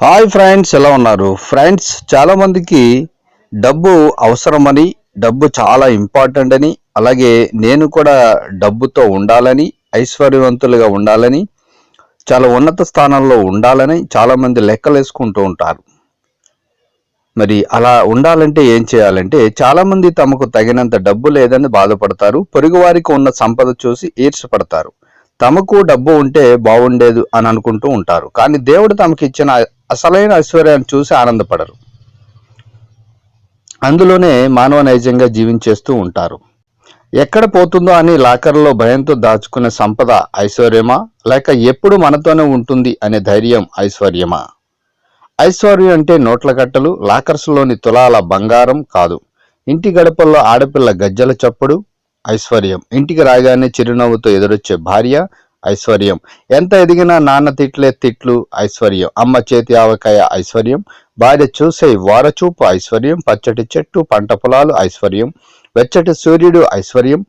Hi friends ఎలా ఉన్నారు? Friends చాలా మందికి డబ్బు అవసరమని డబ్బు చాలా ఇంపార్టెంట్ అని అలాగే నేను కూడా డబ్బుతో ఉండాలని ఐశ్వర్యవంతులుగా ఉండాలని చాలా ఉన్నత స్థానంలో ఉండాలని చాలామంది లెక్కలు వేసుకుంటూ ఉంటారు. మరి అలా ఉండాలంటే ఏం చేయాలంటే చాలా మంది తమకు తగినంత డబ్బు లేదని బాధపడతారు. పొరుగు వారికి ఉన్న సంపద చూసి ఈర్షపడతారు తమకు డబ్బు ఉంటే బాగుండేది అని అనుకుంటూ ఉంటారు. కానీ దేవుడు తమకి ఇచ్చిన అసలైన ఐశ్వర్యాన్ని చూసి ఆనందపడరు. అందులోనే మానవ నైజంగా జీవించేస్తూ ఉంటారు. ఎక్కడ పోతుందో అని లాకర్లో భయంతో దాచుకునే సంపద ఐశ్వర్యమా? లేక ఎప్పుడు మనతోనే ఉంటుంది అనే ధైర్యం ఐశ్వర్యమా? ఐశ్వర్యం అంటే నోట్ల కట్టలు లాకర్స్లోని తులాల బంగారం కాదు. ఇంటి గడపల్లో ఆడపిల్ల గజ్జల చప్పుడు ఐశ్వర్యం. ఇంటికి రాగానే చిరునవ్వుతో ఎదురొచ్చే భార్య ఐశ్వర్యం. ఎంత ఎదిగినా నాన్న తిట్లే తిట్లు ఐశ్వర్యం. అమ్మ చేతి ఆవకాయ ఐశ్వర్యం. భార్య చూసే వారచూపు ఐశ్వర్యం. పచ్చటి చెట్టు పంట పొలాలు ఐశ్వర్యం. వెచ్చటి సూర్యుడు ఐశ్వర్యం.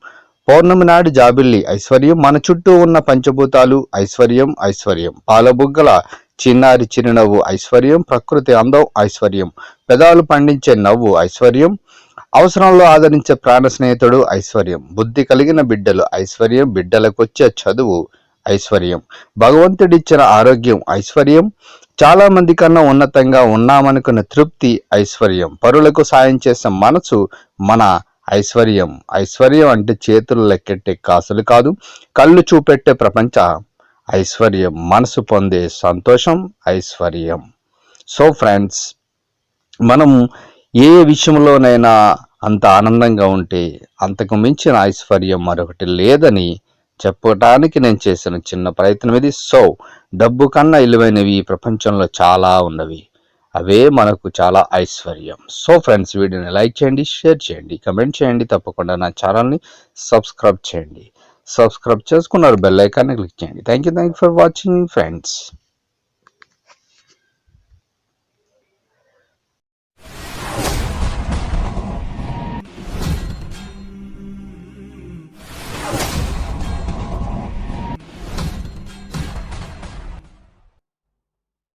పౌర్ణమి నాడు జాబిల్లి ఐశ్వర్యం. మన చుట్టూ ఉన్న పంచభూతాలు ఐశ్వర్యం ఐశ్వర్యం. పాలబుగ్గల చిన్నారి చిరునవ్వు ఐశ్వర్యం ప్రకృతి అందం ఐశ్వర్యం. పెదాలు పండించే నవ్వు ఐశ్వర్యం. అవసరంలో ఆదరించే ప్రాణ స్నేహితుడు ఐశ్వర్యం. బుద్ధి కలిగిన బిడ్డలు ఐశ్వర్యం. బిడ్డలకొచ్చే చదువు ఐశ్వర్యం. భగవంతుడిచ్చిన ఆరోగ్యం ఐశ్వర్యం. చాలా మంది కన్నా ఉన్నతంగా ఉన్నామనుకున్న తృప్తి ఐశ్వర్యం. పరులకు సాయం చేసే మనసు మన ఐశ్వర్యం. ఐశ్వర్యం అంటే చేతులు లెక్కెట్టే కాసులు కాదు కళ్ళు చూపెట్టే ప్రపంచ ఐశ్వర్యం మనసు పొందే సంతోషం ఐశ్వర్యం. సో ఫ్రెండ్స్ మనం ఏ విషయంలోనైనా అంత ఆనందంగా ఉంటే అంతకు మించిన ఐశ్వర్యం మరొకటి లేదని చెప్పడానికి నేను చేసిన చిన్న ప్రయత్నం ఇది. సో డబ్బు కన్నా విలువైనవి ప్రపంచంలో చాలా ఉన్నవి. అవే మనకు చాలా ఐశ్వర్యం. సో ఫ్రెండ్స్ వీడియోని లైక్ చేయండి షేర్ చేయండి కమెంట్ చేయండి తప్పకుండా నా ఛానల్ని సబ్స్క్రైబ్ చేయండి. సబ్స్క్రైబ్ చేసుకున్నారు బెల్ ఐకాన్ని క్లిక్ చేయండి. Thank you thank you for watching friends